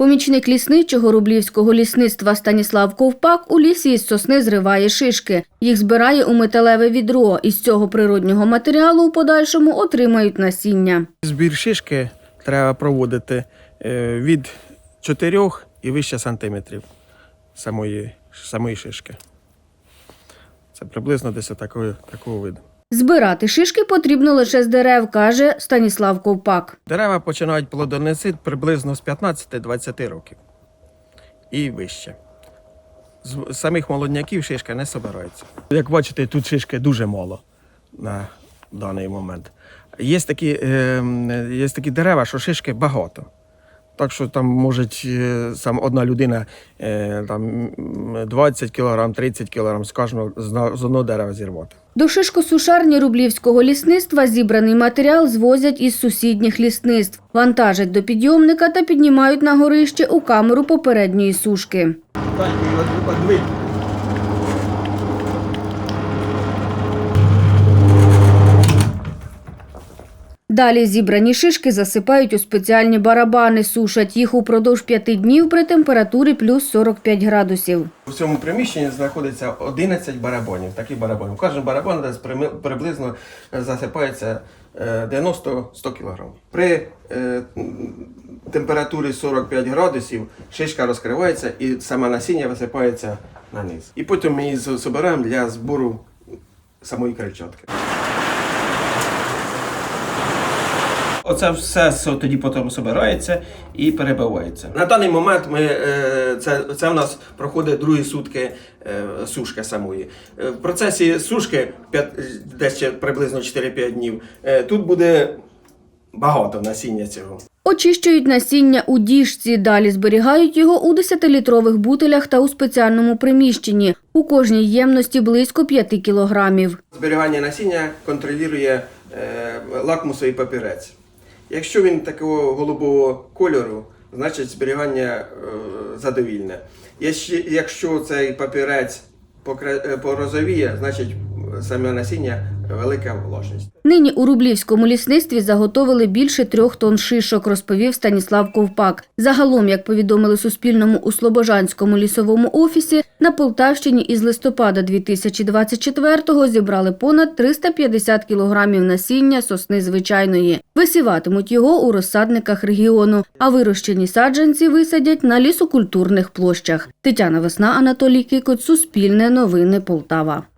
Помічник лісничого Рублівського лісництва Станіслав Ковпак у лісі із сосни зриває шишки. Їх збирає у металеве відро. Із цього природнього матеріалу у подальшому отримають насіння. Збір шишки треба проводити е, від 4 і вище сантиметрів самої, самої шишки. Це приблизно десь такого, такого виду. Збирати шишки потрібно лише з дерев, каже Станіслав Ковпак. Дерева починають плодоносити приблизно з 15-20 років і вище. З самих молодняків шишка не збирається. Як бачите, тут шишки дуже мало на даний момент. Є такі, е, є такі дерева, що шишки багато. Так що там може е, сам одна людина е, там, 20 кг, 30 кг з кожного з одного дерева зірвати. До шишкосушарні Рублівського лісництва зібраний матеріал звозять із сусідніх лісництв, вантажать до підйомника та піднімають на горище у камеру попередньої сушки. Далі зібрані шишки засипають у спеціальні барабани, сушать їх упродовж п'яти днів при температурі плюс 45 градусів. У цьому приміщенні знаходиться 11 барабанів, таких барабанів. Кожен барабан десь приблизно е, засипається е, 90-100 кг. При е, температурі 45 градусів шишка розкривається і саме насіння висипається на низ. І потім ми її збираємо для збору самої крильчатки. Оце все тоді потім збирається і перебивається. На даний момент ми, е, це, це в нас проходить другі сутки е, сушки самої. Е, В процесі сушки п'ят- десь ще приблизно 4-5 днів. Тут буде багато насіння цього. Очищують насіння у діжці, далі зберігають його у 10-літрових бутилях та у спеціальному приміщенні. У кожній ємності близько 5 кілограмів. Зберігання насіння контролює е, лакмусовий папірець. Якщо він такого голубого кольору, значить зберігання е, задовільне. Якщо, цей папірець е, порозовіє, значить е, саме насіння велика влажність. Нині у Рублівському лісництві заготовили більше трьох тонн шишок, розповів Станіслав Ковпак. Загалом, як повідомили Суспільному у Слобожанському лісовому офісі, на Полтавщині із листопада 2024-го зібрали понад 350 кілограмів насіння сосни звичайної. Висіватимуть його у розсадниках регіону, а вирощені саджанці висадять на лісокультурних площах. Тетяна Весна, Анатолій Кикот, Суспільне новини Полтава.